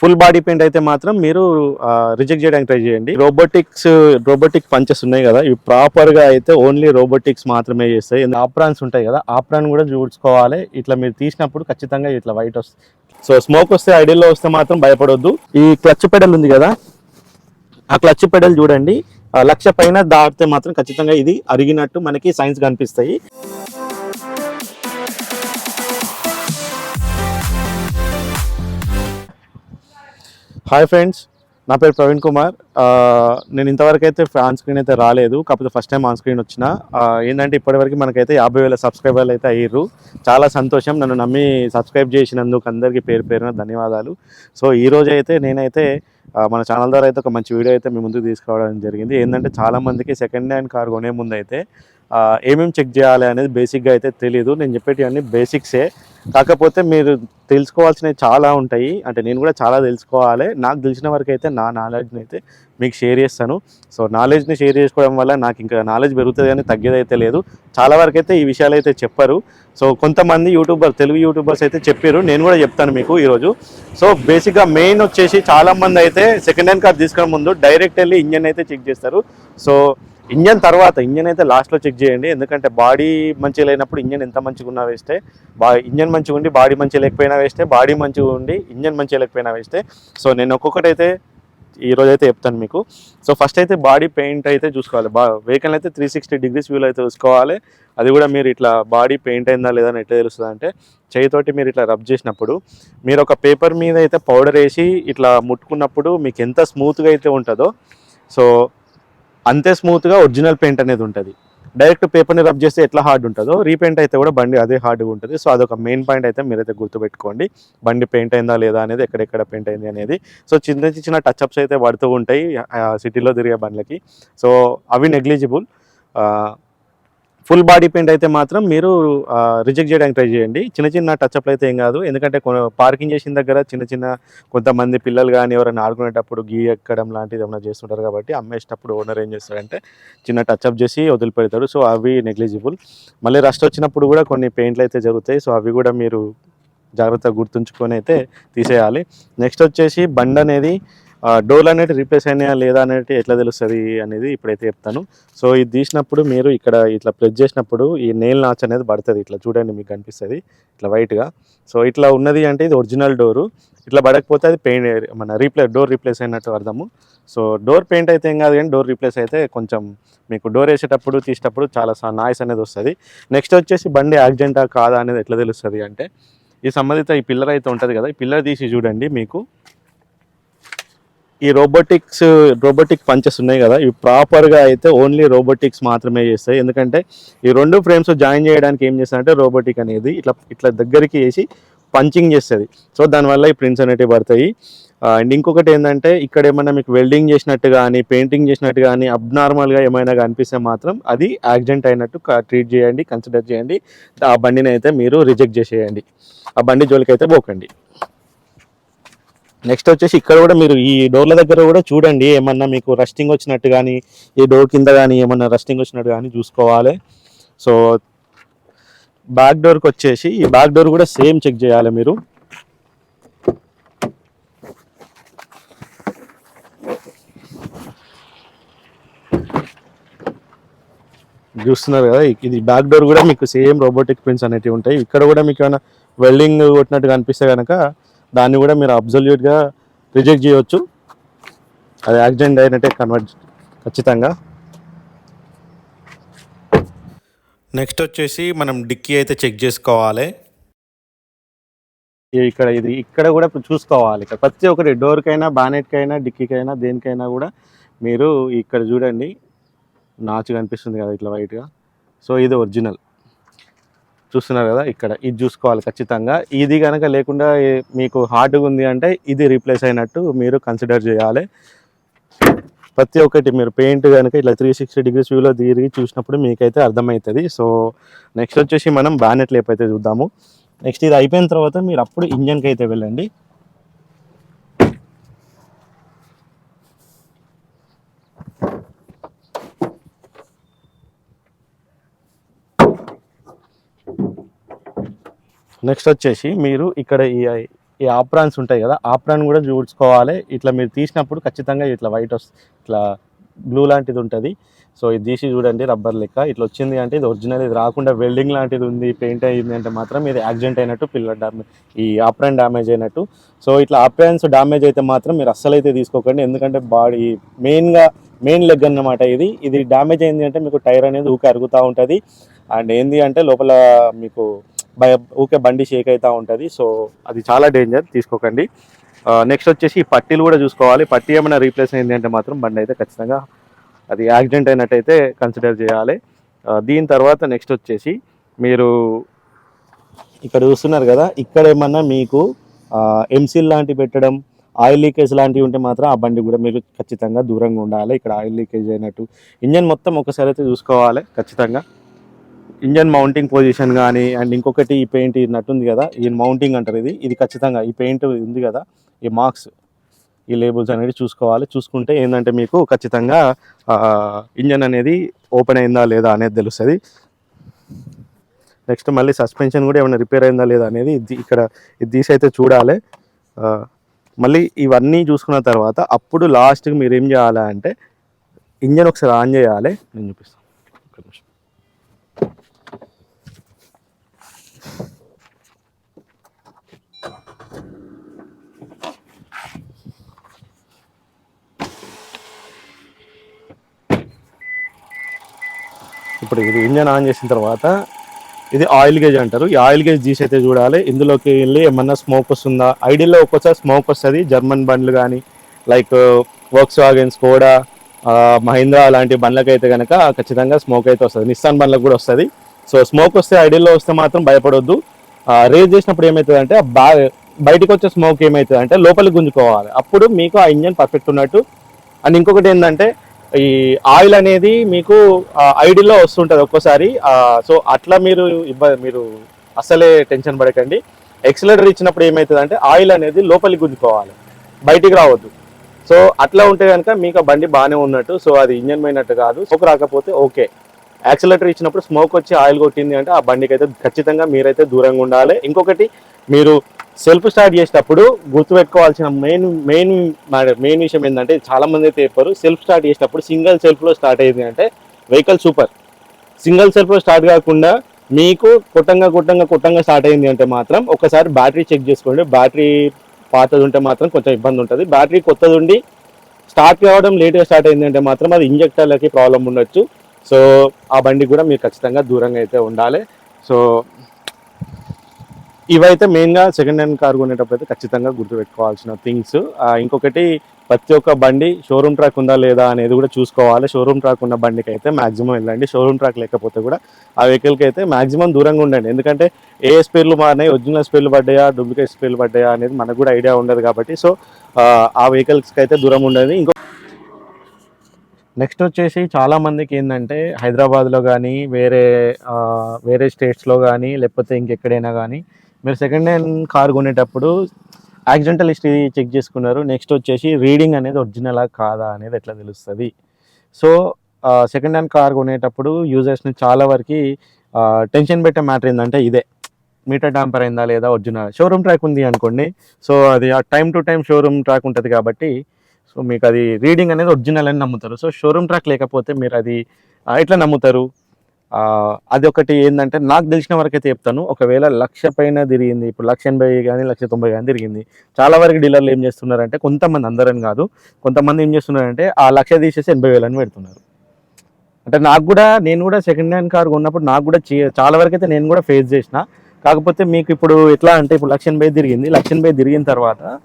Full body paint అయితే మాత్రం మీరు రిజెక్ట్ చేయడానికి ట్రై చేయండి. రోబోటిక్స్ రోబోటిక్ పంచెస్ ఉన్నాయి కదా ఇవి ప్రాపర్గా అయితే ఓన్లీ రోబోటిక్స్ మాత్రమే చేస్తాయి. ఆప్రాన్స్ ఉంటాయి కదా ఆప్రాన్ కూడా చూసుకోవాలి. ఇట్లా మీరు తీసినప్పుడు ఖచ్చితంగా ఇట్లా వైట్ వస్తుంది సో స్మోక్ వస్తే ఐడియల్లో వస్తే మాత్రం భయపడొద్దు. ఈ క్లచ్ పెడల్ ఉంది కదా ఆ క్లచ్ పెడల్ చూడండి. లక్ష పైన దాటితే మాత్రం ఖచ్చితంగా ఇది అరిగినట్టు మనకి సైన్స్ కనిపిస్తాయి. హాయ్ ఫ్రెండ్స్ నా పేరు ప్రవీణ్ కుమార్. నేను ఇంతవరకు అయితే ఆన్ స్క్రీన్ అయితే రాలేదు కాకపోతే ఫస్ట్ టైం ఆన్ స్క్రీన్ వచ్చిన. ఏంటంటే ఇప్పటివరకు మనకైతే యాభై వేల సబ్స్క్రైబర్లు అయితే అయ్యారు చాలా సంతోషం నన్ను నమ్మి సబ్స్క్రైబ్ చేసినందుకు అందరికీ పేరు పేరున ధన్యవాదాలు. సో ఈ రోజు అయితే నేనైతే మన ఛానల్ ద్వారా అయితే ఒక మంచి వీడియో అయితే మీ ముందుకు తీసుకురావడం జరిగింది. ఏంటంటే చాలామందికి సెకండ్ హ్యాండ్ కార్ కొనే ముందు అయితే ఏమేమి చెక్ చేయాలి అనేది బేసిక్గా అయితే తెలియదు నేను చెప్పేటివన్నీ బేసిక్సే కాకపోతే మీరు తెలుసుకోవాల్సినవి చాలా ఉంటాయి. అంటే నేను కూడా చాలా తెలుసుకోవాలి. నాకు తెలిసిన వరకు అయితే నా నాలెడ్జ్ని అయితే మీకు షేర్ చేస్తాను. సో నాలెడ్జ్ని షేర్ చేసుకోవడం వల్ల నాకు ఇంకా నాలెడ్జ్ పెరుగుతుంది కానీ తగ్గేదైతే లేదు. చాలా వరకు అయితే ఈ విషయాలు అయితే చెప్పరు. సో కొంతమంది యూట్యూబర్ తెలుగు యూట్యూబర్స్ అయితే చెప్పారు నేను కూడా చెప్తాను మీకు ఈరోజు. సో బేసిక్గా మెయిన్ వచ్చేసి చాలా మంది అయితే సెకండ్ హ్యాండ్ కార్ తీసుకునే ముందు డైరెక్ట్ వెళ్ళి ఇంజన్ అయితే చెక్ చేస్తారు. సో ఇంజన్ తర్వాత ఇంజన్ అయితే లాస్ట్లో చెక్ చేయండి. ఎందుకంటే బాడీ మంచిగా లేనప్పుడు ఇంజన్ ఎంత మంచిగా ఉన్నా వేస్తే బా ఇంజన్ మంచిగా ఉండి బాడీ మంచిగా లేకపోయినా వేస్తే బాడీ మంచిగా ఉండి ఇంజన్ మంచిగా లేకపోయినా వేస్తే సో నేను ఒక్కొక్కటైతే ఈరోజు అయితే చెప్తాను మీకు. సో ఫస్ట్ అయితే బాడీ పెయింట్ అయితే చూసుకోవాలి. బా వెహికల్ అయితే త్రీ సిక్స్టీ డిగ్రీస్ వ్యూలో అయితే చూసుకోవాలి. అది కూడా మీరు ఇట్లా బాడీ పెయింట్ అయిందా లేదా అని ఎట్లా తెలుస్తుంది అంటే చేయితోటి మీరు ఇట్లా రబ్ చేసినప్పుడు మీరు ఒక పేపర్ మీద అయితే పౌడర్ వేసి ఇట్లా ముట్టుకున్నప్పుడు మీకు ఎంత స్మూత్గా అయితే ఉంటుందో సో అంతే స్మూత్గా ఒరిజినల్ పెయింట్ అనేది ఉంటుంది. డైరెక్ట్ పేపర్ని రబ్ చేస్తే ఎట్లా హార్డ్ ఉంటుందో రీపెయింట్ అయితే కూడా బండి అదే హార్డ్గా ఉంటుంది. సో అదొక మెయిన్ పాయింట్ అయితే మీరైతే గుర్తుపెట్టుకోండి. బండి పెయింట్ అయిందా లేదా అనేది ఎక్కడెక్కడ పెయింట్ అయింది అనేది. సో చిన్న చిన్న టచ్అప్స్ అయితే పడుతూ ఉంటాయి సిటీలో తిరిగే బండ్లకి. సో అవి నెగ్లిజిబుల్ ఫుల్ బాడీ పెయింట్ అయితే మాత్రం మీరు రిజెక్ట్ చేయడానికి ట్రై చేయండి. చిన్న చిన్న టచ్అప్లు అయితే ఏం కాదు. ఎందుకంటే పార్కింగ్ చేసిన దగ్గర చిన్న చిన్న కొంతమంది పిల్లలు కానీ ఎవరైనా ఆడుకునేటప్పుడు గీ ఎక్కడం లాంటిది ఏమైనా చేస్తుంటారు కాబట్టి అమ్మేసేటప్పుడు ఓనర్ ఏం చేస్తాడంటే చిన్న టచ్అప్ చేసి వదిలిపెడతాడు. సో అవి నెగ్లిజిబుల్. మళ్ళీ రస్ట్ వచ్చినప్పుడు కూడా కొన్ని పెయింట్లు అయితే జరుగుతాయి. సో అవి కూడా మీరు జాగ్రత్తగా గుర్తుంచుకొని అయితే తీసేయాలి. నెక్స్ట్ వచ్చేసి బండ్ అనేది డోర్లు అనేది రీప్లేస్ అయినాయా లేదా అనేది ఎట్లా తెలుస్తుంది అనేది ఇప్పుడైతే చెప్తాను. సో ఇది తీసినప్పుడు మీరు ఇక్కడ ఇట్లా ప్రెస్ చేసినప్పుడు ఈ నెయిల్ నాచ్ అనేది పడుతుంది. ఇట్లా చూడండి మీకు కనిపిస్తుంది. ఇట్లా వైట్గా సో ఇట్లా ఉన్నది అంటే ఇది ఒరిజినల్ డోరు ఇట్లా పడకపోతే అది పెయింట్ మన రీప్లేస్ డోర్ రీప్లేస్ అయినట్టు అర్థము. సో డోర్ పెయింట్ అయితే ఏం కాదు కానీ డోర్ రీప్లేస్ అయితే కొంచెం మీకు డోర్ వేసేటప్పుడు తీసేటప్పుడు చాలా నాయిస్ అనేది వస్తుంది. నెక్స్ట్ వచ్చేసి బండి యాక్సిడెంటా కాదా అనేది ఎట్లా తెలుస్తుంది అంటే ఈ సంబంధిత ఈ పిల్లర్ అయితే ఉంటుంది కదా ఈ పిల్లర్ తీసి చూడండి మీకు. ఈ రోబోటిక్స్ రోబోటిక్ పంచెస్ ఉన్నాయి కదా ఇవి ప్రాపర్గా అయితే ఓన్లీ రోబోటిక్స్ మాత్రమే చేస్తాయి. ఎందుకంటే ఈ రెండు ఫ్రేమ్స్ జాయిన్ చేయడానికి ఏం చేస్తారంటే రోబోటిక్ అనేది ఇట్లా ఇట్లా దగ్గరికి వేసి పంచింగ్ చేస్తుంది. సో దానివల్ల ఈ ప్రింట్స్ అనేటివి పడతాయి. అండ్ ఇంకొకటి ఏంటంటే ఇక్కడ ఏమైనా మీకు వెల్డింగ్ చేసినట్టు కానీ పెయింటింగ్ చేసినట్టు కానీ అబ్నార్మల్గా ఏమైనా కనిపిస్తే మాత్రం అది యాక్సిడెంట్ అయినట్టు ట్రీట్ చేయండి కన్సిడర్ చేయండి. ఆ బండిని అయితే మీరు రిజెక్ట్ చేసేయండి. ఆ బండి జోలికి అయితే పోకండి. నెక్స్ట్ వచ్చేసి ఇక్కడ కూడా మీరు ఈ డోర్ల దగ్గర కూడా చూడండి ఏమన్నా మీకు రస్టింగ్ వచ్చినట్టు కానీ ఈ డోర్ కింద కానీ ఏమన్నా రస్టింగ్ వచ్చినట్టు కానీ చూసుకోవాలి. సో బ్యాక్ డోర్కి వచ్చేసి ఈ బ్యాక్ డోర్ కూడా సేమ్ చెక్ చేయాలి మీరు. చూస్తున్నారు కదా ఇది బ్యాక్ డోర్ కూడా మీకు సేమ్ రోబోటిక్ పిన్స్ అనేటివి ఉంటాయి. ఇక్కడ కూడా మీకు ఏమైనా వెల్డింగ్ కొట్టినట్టుగా అనిపిస్తే కనుక దాన్ని కూడా మీరు అబ్జల్యూట్గా రిజెక్ట్ చేయొచ్చు. అది యాక్సిడెంట్ అయినట్టే కన్వర్ట్ ఖచ్చితంగా. నెక్స్ట్ వచ్చేసి మనం డిక్కీ అయితే చెక్ చేసుకోవాలి. ఇక్కడ ఇది ఇక్కడ కూడా చూసుకోవాలి. ఇక్కడ ప్రతి ఒక్కటి డోర్కైనా బానెట్కైనా డిక్కీకైనా దేనికైనా కూడా మీరు ఇక్కడ చూడండి. నాచు కనిపిస్తుంది కదా ఇట్లా వైట్గా సో ఇది ఒరిజినల్ చూస్తున్నారు కదా ఇక్కడ ఇది చూసుకోవాలి ఖచ్చితంగా. ఇది కనుక లేకుండా మీకు హార్డ్గా ఉంది అంటే ఇది రీప్లేస్ అయినట్టు మీరు కన్సిడర్ చేయాలి. ప్రతి ఒక్కటి మీరు పెయింట్ కనుక ఇట్లా త్రీ సిక్స్టీ డిగ్రీస్ వ్యూలో తిరిగి చూసినప్పుడు మీకైతే అర్థమవుతుంది. సో నెక్స్ట్ వచ్చేసి మనం బ్యానెట్ లేప్ అయితే చూద్దాము. నెక్స్ట్ ఇది అయిపోయిన తర్వాత మీరు అప్పుడు ఇంజన్కి అయితే వెళ్ళండి. నెక్స్ట్ వచ్చేసి మీరు ఇక్కడ ఈ ఈ ఆప్రాన్స్ ఉంటాయి కదా ఆప్రాన్ కూడా చూసుకోవాలి. ఇట్లా మీరు తీసినప్పుడు ఖచ్చితంగా ఇట్లా వైట్ వస్తుంది ఇట్లా బ్లూ లాంటిది ఉంటుంది. సో ఇది తీసి చూడండి రబ్బర్ లెక్క. ఇట్లా వచ్చింది అంటే ఇది ఒరిజినల్ ఇది రాకుండా వెల్డింగ్ లాంటిది ఉంది పెయింట్ అయింది అంటే మాత్రం ఇది యాక్సిడెంట్ అయినట్టు పిల్లల డ్యామేజ్ ఈ ఆప్రాన్ డ్యామేజ్ అయినట్టు. సో ఇట్లా ఆప్రాన్స్ డ్యామేజ్ అయితే మాత్రం మీరు అస్సలు అయితే తీసుకోకండి. ఎందుకంటే బాడీ మెయిన్గా మెయిన్ లెగ్ అన్నమాట ఇది. ఇది డ్యామేజ్ అయింది అంటే మీకు టైర్ అనేది ఊకే అరుగుతూ ఉంటుంది. అండ్ ఏంది అంటే లోపల మీకు ఊకే బండి షేక్ అవుతూ ఉంటుంది. సో అది చాలా డేంజర్ తీసుకోకండి. నెక్స్ట్ వచ్చేసి ఈ పట్టీలు కూడా చూసుకోవాలి. పట్టీ ఏమైనా రీప్లేస్ అయింది అంటే మాత్రం బండి అయితే ఖచ్చితంగా అది యాక్సిడెంట్ అయినట్టయితే కన్సిడర్ చేయాలి. దీని తర్వాత నెక్స్ట్ వచ్చేసి మీరు ఇక్కడ చూస్తున్నారు కదా ఇక్కడ ఏమన్నా మీకు ఎంసీల్ లాంటివి పెట్టడం ఆయిల్ లీకేజ్ లాంటివి ఉంటే మాత్రం ఆ బండి కూడా మీరు ఖచ్చితంగా దూరంగా ఉండాలి. ఇక్కడ ఆయిల్ లీకేజ్ అయినట్టు. ఇంజన్ మొత్తం ఒకసారి అయితే చూసుకోవాలి ఖచ్చితంగా. ఇంజన్ మౌంటింగ్ పొజిషన్ కానీ అండ్ ఇంకొకటి ఈ పెయింట్ నట్టుంది కదా ఈ మౌంటింగ్ అంటారు ఇది. ఇది ఖచ్చితంగా ఈ పెయింట్ ఉంది కదా ఈ మార్క్స్ ఈ లేబుల్స్ అనేది చూసుకోవాలి. చూసుకుంటే ఏంటంటే మీకు ఖచ్చితంగా ఇంజన్ అనేది ఓపెన్ అయిందా లేదా అనేది తెలుస్తుంది. నెక్స్ట్ మళ్ళీ సస్పెన్షన్ కూడా ఏమైనా రిపేర్ అయిందా లేదా అనేది ఇది ఇక్కడ ఇది తీసి అయితే చూడాలి మళ్ళీ ఇవన్నీ చూసుకున్న తర్వాత అప్పుడు లాస్ట్కి మీరు ఏం చేయాలి అంటే ఇంజన్ ఒకసారి ఆన్ చేయాలి. నేను చూపిస్తాను ఇప్పుడు ఇది ఇంజన్ ఆన్ చేసిన తర్వాత ఇది ఆయిల్ గేజ్ అంటారు. ఈ ఆయిల్ గేజ్ తీసి అయితే చూడాలి. ఇందులోకి వెళ్ళి ఏమన్నా స్మోక్ వస్తుందా? ఐడియల్లో ఒక్కోసారి స్మోక్ వస్తుంది. జర్మన్ బండ్లు కానీ లైక్ వర్క్స్ వాగన్స్ కూడా మహీంద్రా అలాంటి బండ్లకు అయితే కనుక ఖచ్చితంగా స్మోక్ అయితే వస్తుంది. నిస్సాన్ బండ్లకు కూడా వస్తుంది. సో స్మోక్ వస్తే ఐడియల్లో వస్తే మాత్రం భయపడొద్దు. రేజ్ చేసినప్పుడు ఏమవుతుందంటే బా బయటకు వచ్చే స్మోక్ ఏమవుతుంది అంటే లోపలికి గుంజుకోవాలి. అప్పుడు మీకు ఆ ఇంజన్ పర్ఫెక్ట్ ఉన్నట్టు. అండ్ ఇంకొకటి ఏంటంటే ఈ ఆయిల్ అనేది మీకు ఐడిలో వస్తుంటుంది ఒక్కోసారి. సో అట్లా మీరు ఇబ్బ మీరు అసలే టెన్షన్ పడకండి. ఎక్సలేటర్ ఇచ్చినప్పుడు ఏమవుతుంది అంటే ఆయిల్ అనేది లోపలికి గుంజుకోవాలి. బయటికి రావద్దు. సో అట్లా ఉంటే కనుక మీకు ఆ బండి బాగానే ఉన్నట్టు సో అది ఇంజన్ పోయినట్టు కాదు. స్మోక్ రాకపోతే ఓకే. యాక్సిలేటర్ ఇచ్చినప్పుడు స్మోక్ వచ్చి ఆయిల్ కొట్టింది అంటే ఆ బండికి అయితే ఖచ్చితంగా మీరైతే దూరంగా ఉండాలి. ఇంకొకటి మీరు సెల్ఫ్ స్టార్ట్ చేసేటప్పుడు గుర్తుపెట్టుకోవాల్సిన మెయిన్ మెయిన్ మెయిన్ విషయం ఏంటంటే చాలా మంది అయితే చెప్పారు సెల్ఫ్ స్టార్ట్ చేసేటప్పుడు సింగిల్ సెల్ఫ్లో స్టార్ట్ అయింది అంటే వెహికల్ సూపర్. సింగిల్ సెల్ఫ్లో స్టార్ట్ కాకుండా మీకు కుట్టంగా కుట్టంగా కుట్టంగా స్టార్ట్ అయింది అంటే మాత్రం ఒకసారి బ్యాటరీ చెక్ చేసుకోండి. బ్యాటరీ పాతది ఉంటే మాత్రం కొంచెం ఇబ్బంది ఉంటుంది. బ్యాటరీ కొత్తది ఉండి స్టార్ట్ కావడం లేట్గా స్టార్ట్ అయింది అంటే మాత్రం అది ఇంజెక్టర్లకి ప్రాబ్లం ఉండొచ్చు. సో ఆ బండి కూడా మీరు ఖచ్చితంగా దూరంగా అయితే ఉండాలి. సో ఇవైతే మెయిన్గా సెకండ్ హ్యాండ్ కార్ కొనేటప్పుడు అయితే ఖచ్చితంగా గుర్తుపెట్టుకోవాల్సిన థింగ్స్ ఇంకొకటి ప్రతి ఒక్క బండి షోరూమ్ ట్రాక్ ఉందా లేదా అనేది కూడా చూసుకోవాలి. షోరూమ్ ట్రాక్ ఉన్న బండికి అయితే మాక్సిమం వెళ్ళండి. షోరూమ్ ట్రాక్ లేకపోతే కూడా ఆ వెహికల్కి అయితే మాక్సిమం దూరంగా ఉండండి. ఎందుకంటే ఏ స్పేర్లు మారినాయి ఒరిజినల్ స్పేర్లు పడ్డాయా డూప్లికేట్ స్పేర్లు పడ్డాయా అనేది మనకు కూడా ఐడియా ఉండదు కాబట్టి. సో ఆ వెహికల్స్కి అయితే దూరం ఉండదు ఇంకో నెక్స్ట్ వచ్చేసి చాలామందికి ఏంటంటే హైదరాబాద్లో కానీ వేరే వేరే స్టేట్స్లో కానీ లేకపోతే ఇంకెక్కడైనా కానీ మీరు సెకండ్ హ్యాండ్ కార్ కొనేటప్పుడు యాక్సిడెంటల్ హిస్టరీ చెక్ చేసుకున్నారు. నెక్స్ట్ వచ్చేసి రీడింగ్ అనేది ఒరిజినలా కాదా అనేది ఎట్లా తెలుస్తుంది? సో సెకండ్ హ్యాండ్ కార్ కొనేటప్పుడు యూజర్స్ని చాలా వరకు టెన్షన్ పెట్టే మ్యాటర్ ఏంటంటే ఇదే. మీటర్ డాంపర్ అయిందా లేదా ఒరిజినల్ షోరూమ్ ట్రాక్ ఉంది అనుకోండి. సో అది ఆ time to time showroom track ఉంటుంది కాబట్టి సో మీకు అది రీడింగ్ అనేది ఒరిజినల్ అని నమ్ముతారు. సో షోరూమ్ ట్రాక్ లేకపోతే మీరు అది ఎట్లా నమ్ముతారు? అది ఒకటి ఏంటంటే నాకు తెలిసిన వరకు అయితే చెప్తాను. ఒకవేళ లక్ష పైన తిరిగింది ఇప్పుడు లక్ష ఎనభై కానీ లక్ష తొంభై కానీ తిరిగింది చాలా వరకు డీలర్లు ఏం చేస్తున్నారంటే కొంతమంది అందరని కాదు కొంతమంది ఏం చేస్తున్నారంటే ఆ లక్ష తీసేసి ఎనభై వేలని పెడుతున్నారు. అంటే నాకు కూడా నేను కూడా సెకండ్ హ్యాండ్ కార్ కొన్నప్పుడు నాకు కూడా చే- చాలా వరకు అయితే నేను కూడా ఫేస్ చేసిన. కాకపోతే మీకు ఇప్పుడు ఎట్లా అంటే ఇప్పుడు లక్ష ఎనభై తిరిగింది లక్ష ఎనభై తిరిగిన తర్వాత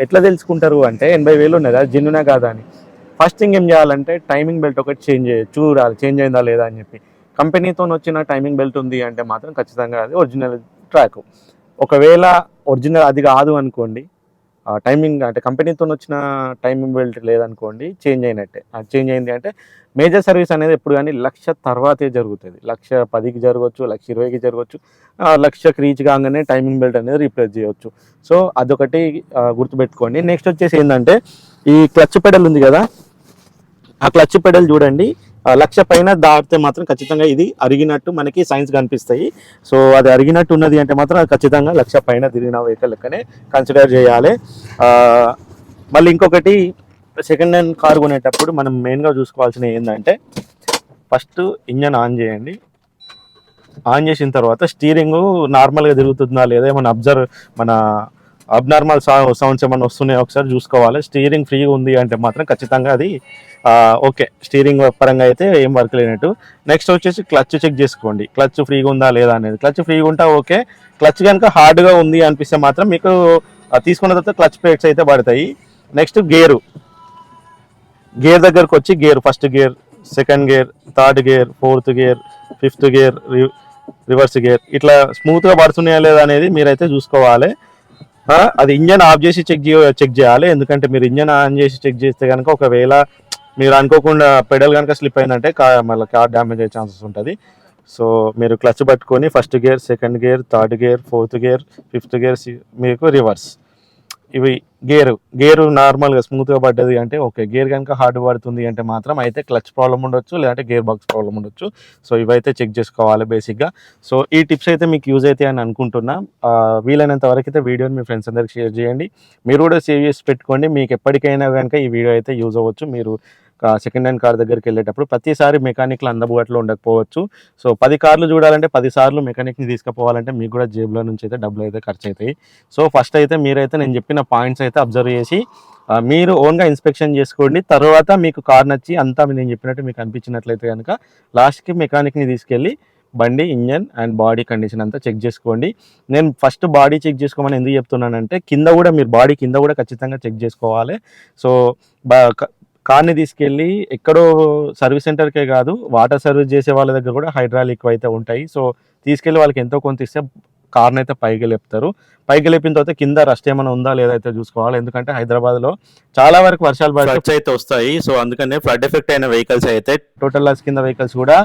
ఎట్లా తెలుసుకుంటారు అంటే ఎనభై వేలు ఉన్నదా జిన్నునే కాదా అని. ఫస్ట్ థింగ్ ఏం చేయాలంటే టైమింగ్ బెల్ట్ ఒకటి చేంజ్ చూడాలి చేంజ్ అయిందా లేదా అని చెప్పి. కంపెనీతో వచ్చిన టైమింగ్ బెల్ట్ ఉంది అంటే మాత్రం ఖచ్చితంగా అది ఒరిజినల్ ట్రాక్. ఒకవేళ ఒరిజినల్ అది కాదు అనుకోండి టైమింగ్ అంటే కంపెనీతో వచ్చిన టైమింగ్ బెల్ట్ లేదనుకోండి చేంజ్ అయినట్టే. అది చేంజ్ అయింది అంటే మేజర్ సర్వీస్ అనేది ఎప్పుడు కానీ లక్ష తర్వాతే జరుగుతుంది. లక్ష పదికి జరగవచ్చు లక్ష ఇరవైకి జరగవచ్చు ఆ, లక్షకి రీచ్ కాగానే టైమింగ్ బెల్ట్ అనేది రీప్లేస్ చేయవచ్చు సో అదొకటి గుర్తుపెట్టుకోండి. నెక్స్ట్ వచ్చేసి ఏంటంటే ఈ క్లచ్ పెడల్ ఉంది కదా ఆ క్లచ్ పెడల్ చూడండి. లక్ష పైన దాటితే మాత్రం ఖచ్చితంగా ఇది అరిగినట్టు మనకి సైన్స్ కనిపిస్తాయి. సో అది అరిగినట్టు ఉన్నది అంటే మాత్రం అది ఖచ్చితంగా లక్ష పైన తిరిగిన వెహికల్ లెక్కనే కన్సిడర్ చేయాలి. మళ్ళీ ఇంకొకటి సెకండ్ హ్యాండ్ కార్ కొనేటప్పుడు మనం మెయిన్గా చూసుకోవాల్సిన ఏంటంటే ఫస్ట్ ఇంజన్ ఆన్ చేయండి. ఆన్ చేసిన తర్వాత స్టీరింగ్ నార్మల్గా తిరుగుతుందా లేదా ఏమైనా అబ్జర్వ్ మన అబ్నార్మల్ సౌండ్స్ ఏమైనా వస్తున్నాయో ఒకసారి చూసుకోవాలి. స్టీరింగ్ ఫ్రీగా ఉంది అంటే మాత్రం ఖచ్చితంగా అది ఓకే స్టీరింగ్ పరంగా అయితే ఏం వర్క్ లేనట్టు. నెక్స్ట్ వచ్చేసి క్లచ్ చెక్ చేసుకోండి. క్లచ్ ఫ్రీగా ఉందా లేదా అనేది. క్లచ్ ఫ్రీగా ఉంటా ఓకే. క్లచ్ కనుక హార్డ్గా ఉంది అనిపిస్తే మాత్రం మీకు తీసుకున్న తర్వాత క్లచ్ ప్లేట్స్ అయితే పడతాయి. నెక్స్ట్ గేరు గేర్ దగ్గరకు వచ్చి gear first gear second gear third gear fourth gear fifth gear reverse gear ఇట్లా స్మూత్గా పడుతున్నాయా లేదా అనేది మీరైతే చూసుకోవాలి. అది ఇంజన్ ఆఫ్ చేసి చెక్ చెక్ చేయాలి. ఎందుకంటే మీరు ఇంజన్ ఆన్ చేసి చెక్ చేస్తే కనుక ఒకవేళ మీరు అనుకోకుండా పెడల్ కనుక స్లిప్ అయిందంటే కా మళ్ళీ కార్ డ్యామేజ్ అయ్యే ఛాన్సెస్ ఉంటుంది. సో మీరు క్లచ్ పట్టుకొని first gear second gear third gear fourth gear fifth gear మీకు రివర్స్ ఇవి గేరు గేరు నార్మల్గా స్మూత్గా పడ్డది అంటే ఓకే గేర్ కనుక హార్డ్ పడుతుంది అంటే మాత్రం అయితే క్లచ్ ప్రాబ్లం ఉండొచ్చు లేదంటే గేర్ బాక్స్ ప్రాబ్లం ఉండొచ్చు. సో ఇవైతే చెక్ చేసుకోవాలి బేసిక్గా సో ఈ టిప్స్ అయితే మీకు యూజ్ అవుతాయి అని అనుకుంటున్నా. వీలైనంత వరకు అయితే వీడియోని మీ ఫ్రెండ్స్ అందరికి షేర్ చేయండి. మీరు కూడా సేవ్ చేసి పెట్టుకోండి. మీకు ఎప్పటికైనా కనుక ఈ వీడియో అయితే యూజ్ అవ్వచ్చు. మీరు సెకండ్ హ్యాండ్ కార్ దగ్గరికి వెళ్ళేటప్పుడు ప్రతిసారి మెకానిక్లు అందుబాటులో ఉండకపోవచ్చు. సో పది కార్లు చూడాలంటే పది సార్లు మెకానిక్ని తీసుకుపోవాలంటే మీకు కూడా జేబులో నుంచి అయితే డబ్బులు అయితే ఖర్చు అవుతాయి సో ఫస్ట్ అయితే మీరైతే నేను చెప్పిన పాయింట్స్ అయితే అబ్జర్వ్ చేసి మీరు ఓన్గా ఇన్స్పెక్షన్ చేసుకోండి. తర్వాత మీకు కార్ నచ్చి అంతా నేను చెప్పినట్టు మీకు అనిపించినట్లయితే కనుక లాస్ట్కి మెకానిక్ని తీసుకెళ్ళి బండి ఇంజన్ అండ్ బాడీ కండిషన్ అంతా చెక్ చేసుకోండి. నేను ఫస్ట్ బాడీ చెక్ చేసుకోమని ఎందుకు చెప్తున్నానంటే కింద కూడా మీరు బాడీ కింద కూడా ఖచ్చితంగా చెక్ చేసుకోవాలి. సో బా కార్ని తీసుకెళ్ళి ఎక్కడో సర్వీస్ సెంటర్కే కాదు వాటర్ సర్వీస్ చేసే వాళ్ళ దగ్గర కూడా హైడ్రాలిక్ అయితే ఉంటాయి. సో తీసుకెళ్ళి వాళ్ళకి ఎంతో కొంత ఇస్తే కార్ని అయితే పైకి లేపుతారు. పైకి లేపిన తర్వాత కింద రస్ట్ ఏమైనా ఉందా లేదా అయితే చూసుకోవాలి. ఎందుకంటే హైదరాబాద్లో చాలా వరకు వర్షాలు పడి అయితే వస్తాయి. సో అందుకనే ఫ్లడ్ ఎఫెక్ట్ అయిన వెహికల్స్ అయితే టోటల్ లాస్ కింద వెహికల్స్ కూడా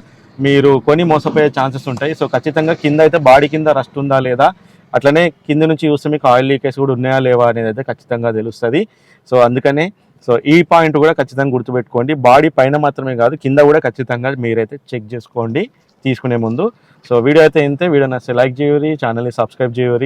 మీరు కొని మోసపోయే ఛాన్సెస్ ఉంటాయి. సో ఖచ్చితంగా కింద అయితే బాడీ కింద రస్ట్ ఉందా లేదా అట్లనే కింద నుంచి చూస్తే మీకు ఆయిల్ లీకేజ్ కూడా ఉన్నాయా లేవా అనేది అయితే ఖచ్చితంగా తెలుస్తుంది. సో అందుకనే సో ఈ పాయింట్ కూడా ఖచ్చితంగా గుర్తుపెట్టుకోండి. బాడీ పైన మాత్రమే కాదు కింద కూడా ఖచ్చితంగా మీరైతే చెక్ చేసుకోండి తీసుకునే ముందు. సో వీడియో అయితే ఇంతే. వీడియో నచ్చితే లైక్ చేయరి ఛానల్ని సబ్స్క్రైబ్ చేయరి